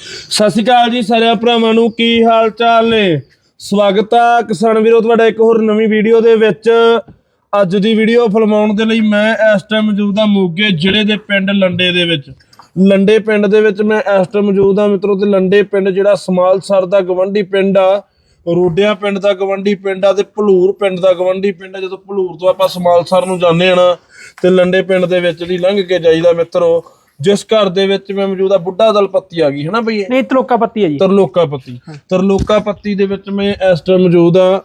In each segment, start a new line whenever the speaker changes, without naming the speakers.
ਸਤਿ ਸ਼੍ਰੀ ਅਕਾਲ ਜੀ ਸਾਰਿਆਂ ਭਰਾਵਾਂ ਨੂੰ, ਕੀ ਹਾਲ ਚਾਲ ਨੇ? ਸਵਾਗਤ ਆ ਕਿਸਾਨ ਵੀਰੋ, ਤੁਹਾਡਾ ਇੱਕ ਹੋਰ ਨਵੀਂ ਵੀਡੀਓ ਦੇ ਵਿੱਚ। ਅੱਜ ਦੀ ਵੀਡੀਓ ਫਿਲਮਾਉਣ ਦੇ ਲਈ ਮੈਂ ਇਸ ਟਾਈਮ ਮੌਜੂਦ ਆ ਮੋਗੇ ਜ਼ਿਲ੍ਹੇ ਦੇ ਪਿੰਡ ਲੰਡੇ ਦੇ ਵਿੱਚ। ਲੰਡੇ ਪਿੰਡ ਦੇ ਵਿੱਚ ਮੈਂ ਇਸ ਟਾਈਮ ਮੌਜੂਦ ਆ ਮਿੱਤਰੋ, ਤੇ ਲੰਡੇ ਪਿੰਡ ਜਿਹੜਾ ਸਮਾਲਸਰ ਦਾ ਗਵੰਡੀ ਪਿੰਡ ਆ, ਰੋਡਿਆ ਪਿੰਡ ਦਾ ਗਵੰਡੀ ਪਿੰਡ ਆ ਤੇ ਭਲੂਰ ਪਿੰਡ ਦਾ ਗਵੰਡੀ ਪਿੰਡ ਆ। ਜਦੋਂ ਭਲੂਰ ਤੋਂ ਆਪਾਂ ਸਮਾਲਸਰ ਨੂੰ ਜਾਂਦੇ ਆ ਨਾ, ਤੇ ਲੰਡੇ ਪਿੰਡ ਦੇ ਵਿੱਚ ਦੀ ਲੰਘ ਕੇ ਜਾਈਦਾ ਮਿੱਤਰੋ ਜਿਸ ਘਰ ਦੇ ਵਿੱਚ ਮੈਂ ਮੌਜੂਦ ਆ ਬੁੱਢਾ ਦਲ ਪੱਤੀ ਆ ਗਈ ਹੈ ਨਾ ਬਈ ਇਹ?
ਨਹੀਂ ਤਲੋਕਾ ਪੱਤੀ ਹੈ ਜੀ।
ਤਰਲੋਕਾ ਪੱਤੀ ਤਰਲੋਕਾ ਪੱਤੀ ਦੇ ਵਿੱਚ ਮੈਂ ਇਸ ਟਾਈਮ ਮੌਜੂਦ ਆ।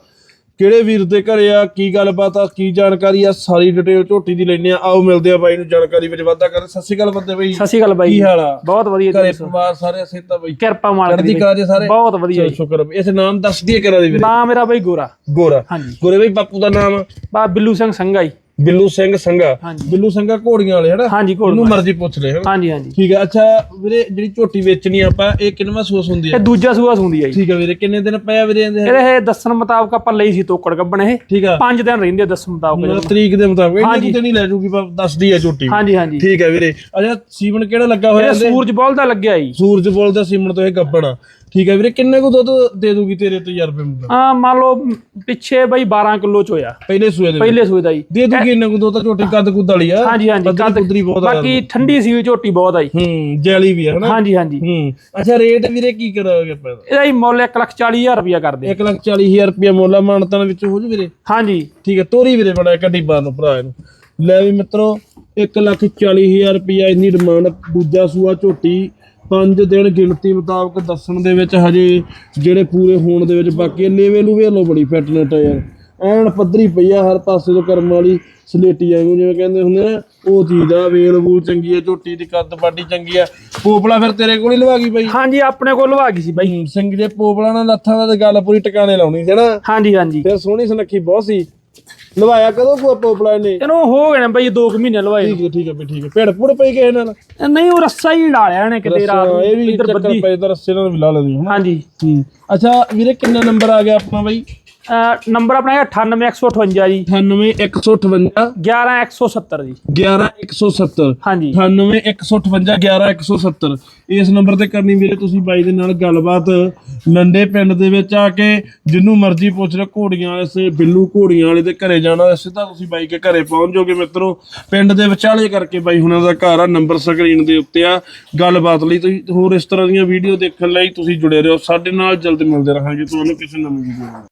ਕਿਹੜੇ ਵੀਰ ਦੇ ਘਰੇ ਆ ਕੀ ਗੱਲਬਾਤ ਆ ਕੀ ਜਾਣਕਾਰੀ ਆ ਸਾਰੀ ਡਿਟੇਲ ਝੋਟੀ ਦੀ ਲੈਣੇ ਆ। ਆਓ ਮਿਲਦੇ ਆ ਬਾਈ ਨੂੰ ਜਾਣਕਾਰੀ ਵਿੱਚ ਵਾਧਾ ਕਰਦੇ ਸਤਿ ਸ਼੍ਰੀ ਅਕਾਲ ਬੰਦੇ ਬਾਈ।
ਸਤਿ ਸ਼੍ਰੀ ਅਕਾਲ ਬਾਈ।
ਕੀ ਹਾਲ ਆ?
ਬਹੁਤ ਵਧੀਆ
ਘਰੇ
ਜੀ
ਪਰਿਵਾਰ ਸਾਰੇ ਅਸੇਤਾ ਬਾਈ।
ਕਿਰਪਾ ਮਾਲਕ
ਚੜ੍ਹਦੀ
ਦੀ
ਕਲਾ ਦੇ ਸਾਰੇ?
ਬਹੁਤ ਵਧੀਆ
ਚਲੋ
ਜੀ।
ਸ਼ੁਕਰ ਆ। ਇਸ ਨਾਮ ਦੱਸ ਦਈਏ ਕਰਾ ਦੇ ਵੀਰੇ?
ਨਾਮ ਮੇਰਾ ਬਾਈ ਗੋਰਾ।
ਗੋਰਾ।
ਹਾਂਜੀ।
ਗੋਰੇ ਬਾਈ ਬਾਪੂ ਦਾ ਨਾਮ?
ਬਾ ਬਿੱਲੂ ਸਿੰਘ ਸੰਘਾ ਜੀ।
ਬਿੱਲੂ ਸਿੰਘ ਸੰਘਾ।
ਹਾਂਜੀ।
ਬਿੱਲੂ ਸਿੰਘਾ ਘੋੜੀਆਂ ਵਾਲੇ ਹਨਾ?
ਹਾਂਜੀ ਕੋਲ
ਉਹਨੂੰ ਮਰਜ਼ੀ ਪੁੱਛ ਲੈ ਹਨਾ?
ਹਾਂਜੀ ਹਾਂਜੀ।
ਠੀਕ ਆ ਅੱਛਾ ਵੀਰੇ ਜਿਹੜੀ ਝੋਟੀ ਵੇਚਣੀ ਆ ਆਪਾਂ ਇਹ ਕਿੰਨਵਾਂ ਸੂਸ ਹੁੰਦੀ ਆ?
ਇਹ ਦੂਜਾ ਸੂਆ ਸੁੰਦੀ ਹੈ ਜੀ।
ਠੀਕ ਆ ਵੀਰੇ ਕਿੰਨੇ ਦਿਨ ਪਿਆ ਵੀਰੇ ਇਹਦੇ?
ਇਹਦੇ ਇਹ ਦੱਸਣ ਮੁਤਾਬਕ ਆਪਾਂ ਲਈ ਸੀ ਤੋਕੜ ਗੱਬਣ ਇਹ।
ਠੀਕ ਆ।
ਪੰਜ ਦਿਨ ਰਹਿੰਦੇ ਆ ਦੱਸਣ ਮੁਤਾਬਕ
ਮਤਲਬ ਤਰੀਕ ਦੇ ਮੁਤਾਬਕ। ਇੰਨੇ
ਹਾਂਜੀ।
ਕੁ ਦਿਨ ਹੀ ਲੈ ਜੂਗੀ ਪਰ ਦੱਸਦੀ ਆ ਝੋਟੀ।
ਹਾਂਜੀ ਹਾਂਜੀ।
ਠੀਕ ਹੈ ਵੀਰੇ। ਅੱਛਾ ਸੀਮਨ ਕਿਹੜਾ ਲੱਗਾ ਹੋਇਆ
ਇਹ
ਇਹਦੇ?
ਸੂਰਜ ਬੋਲ ਦਾ ਲੱਗਿਆ ਜੀ।
ਸੂਰਜ ਬੋਲਦਾ ਸੀਮਨ ਤੋਂ ਇਹ ਗੱਬਣਾ ਠੀਕ ਹੈ ਵੀਰੇ ਕਿੰਨੇ ਕੁ ਦੁੱਧ ਦੇ ਦੂਗੀ ਤੇਰੇ ਤਜਰਬੇ ਮੁਤਾਬਕ
ਆ ਮੰਨ ਲਓ ਪਿੱਛੇ ਬਾਈ 12 ਕਿਲੋ ਚ ਹੋਇਆ।
ਪਹਿਲੇ ਸੂਏ ਦੇ ਵਿੱਚ।
ਪਹਿਲੇ ਸੂਏ ਦਾ ਜੀ।
ਦੇ ਦੂਗੀ ਇੰਨੇ ਕੁ ਦੁੱਧ ਤਾਂ ਝੋਟੀ ਕੱਦ ਕੁੱਦ ਵਾਲੀ ਆ।
ਹਾਂਜੀ ਹਾਂਜੀ ਕੱਦ-
ਪੁੱਧਰੀ ਬਹੁਤ ਆ।
ਬਾਕੀ ਠੰਡੀ ਸੀ ਝੋਟੀ ਬਹੁਤ ਆ ਜੀ
ਹੂੰ ਜੈਲੀ ਵੀ ਹੈ ਹਨਾ?
ਹਾਂਜੀ ਹਾਂਜੀ।
ਹੂੰ ਅੱਛਾ ਰੇਟ ਵੀਰੇ ਕੀ ਕਰਾਂਗੇ ਆਪਾਂ ਇਹਦਾ?
ਹੀ ਮੁੱਲ 140000 ਰੁਪਇਆ ਕਰਦੇ।
1 ਲੱਖ 40000 ਰੁਪਏ ਮੁੱਲ ਮਾਨਤਨ ਵਿੱਚ ਹੋ ਜੂ ਵੀਰੇ।
ਹਾਂਜੀ।
ਠੀਕ ਹੈ ਤੋਰੀ ਵੀਰੇ ਬੜਾ ਕੱਢੀ ਬਾਹਰ ਨੂੰ ਭਰਾ ਇਹਨੂੰ। ਲੈ ਵੀ ਮਿੱਤਰੋ 1 ਲੱਖ 40000 ਰੁਪਿਆ ਇੰਨੀ ਡਿਮਾਂਡ ਦੂਜਾ ਸੂਆ ਝੋਟੀ 5 ਦਿਨ ਗਿਣਤੀ ਮੁਤਾਬਕ ਦੱਸਣ ਦੇ ਵਿੱਚ ਹਜੇ ਜਿਹੜੇ ਪੂਰੇ ਹੋਣ ਦੇ ਵਿੱਚ ਬਾਕੀ ਲੇਵੇ ਲੂਵੇ ਲੋ ਬੜੀ ਫਿਟਨੈਟ ਆ ਯਾਰ। ਐਨ ਪੱਧਰੀ ਪਈ ਆ ਹਰ ਪਾਸੇ ਤੋਂ ਕਰਮ ਵਾਲੀ ਸਲੇਟੀ ਵਾਂਗੂ ਜਿਵੇਂ ਕਹਿੰਦੇ ਹੁੰਦੇ ਨਾ ਉਹ ਚੀਜ਼ ਆ ਵੇਲ ਵੂਲ ਚੰਗੀ ਆ ਝੋਟੀ ਦੀ ਕੱਦ ਪਾਟੀ ਚੰਗੀ ਆ। ਪੋਪਲਾ ਫਿਰ ਤੇਰੇ ਕੋਲ ਹੀ ਲਵਾ ਗਈ ਬਾਈ?
ਹਾਂਜੀ ਆਪਣੇ ਕੋਲ ਲਵਾ ਗਈ ਸੀ ਬਾਈ।
ਸਿੰਘ ਜੇ ਪੋਪਲਾ ਨਾਲ ਲੱਥਾਂ ਦਾ ਤੇ ਗੱਲ ਪੂਰੀ ਟਿਕਾਣੇ ਲਾਉਣੀ ਸੀ ਨਾ?
ਹਾਂਜੀ ਹਾਂਜੀ।
ਫਿਰ ਸੋਹਣੀ ਸੁਨੱਖੀ ਬਹੁਤ ਸੀ। ਲਵਾਇਆ ਕਦੋਂ ਕੋ ਪੋਪਲਾ ਨੇ
ਇਹਨੂੰ ਹੋ ਗਏ ਨੇ ਬਾਈ 2 ਮਹੀਨੇ ਲਵਾਏ
ਠੀਕ ਹੈ ਠੀਕ ਹੈ ਬਈ ਠੀਕ ਹੈ। ਭੇੜ ਪੁੜ ਪਈ ਕਿਸੇ ਨਾਲ?
ਨਹੀਂ ਉਹ ਰੱਸਾ ਹੀ ਡਾਲਿਆ ਨੇ ਕਿਤੇ ਰਾਤ ਨੂੰ
ਇਹ ਵੀ
ਇੱਧਰ
ਚੱਕਰ
ਬੱਦੀ
ਪਏ ਤਾਂ ਰਸਤੇ ਨਾਲ ਵੀ ਲਾ ਲੈਂਦੀ
ਹਾਂਜੀ।
ਅੱਛਾ ਵੀਰੇ ਕਿੰਨਾ ਨੰਬਰ ਆ ਗਿਆ ਆਪਣਾ ਬਾਈ?
ਨੰਬਰ ਆਪਣਾ ਹੈਗਾ 98158 ਜੀ।
98158
11170 ਜੀ।
11170
ਹਾਂਜੀ।
98158 11170 ਇਸ ਨੰਬਰ ਤੇ ਕਰਨੀ ਵੀਰੇ ਤੁਸੀਂ ਬਾਈ ਦੇ ਨਾਲ ਗੱਲਬਾਤ। ਲੰਡੇ ਪਿੰਡ ਦੇ ਵਿੱਚ ਆ ਕੇ ਜਿੰਨੂੰ ਮਰਜ਼ੀ ਪੁੱਛ ਲਓ ਘੋੜੀਆਂ ਵਾਲੇ ਸੇ ਬਿੱਲੂ ਘੋੜੀਆਂ ਵਾਲੇ ਦੇ ਘਰੇ ਜਾਣਾ ਸਿੱਧਾ ਤੁਸੀਂ ਬਾਈ ਕੇ ਘਰੇ ਪਹੁੰਚ ਜਾਓਗੇ ਮਿੱਤਰੋ। ਪਿੰਡ ਦੇ ਵਿਚਾਲੇ ਕਰਕੇ ਬਾਈ ਹੁਣਾਂ ਦਾ ਘਰ ਆ ਨੰਬਰ ਸਕਰੀਨ ਦੇ ਉੱਤੇ ਆ। ਗੱਲਬਾਤ ਲਈ ਤੁਸੀਂ ਹੋਰ ਇਸ ਤਰ੍ਹਾਂ ਦੀਆਂ ਵੀਡੀਓ ਦੇਖਣ ਲਈ ਤੁਸੀਂ ਜੁੜੇ ਰਹੋ। ਸਾਡੇ ਨਾਲ ਜਲਦ ਮਿਲਦੇ ਰਹਾਂਗੇ। ਤੁਹਾਨੂੰ ਕਿਸੇ ਨਵੀਂ ਵੀਡੀਓ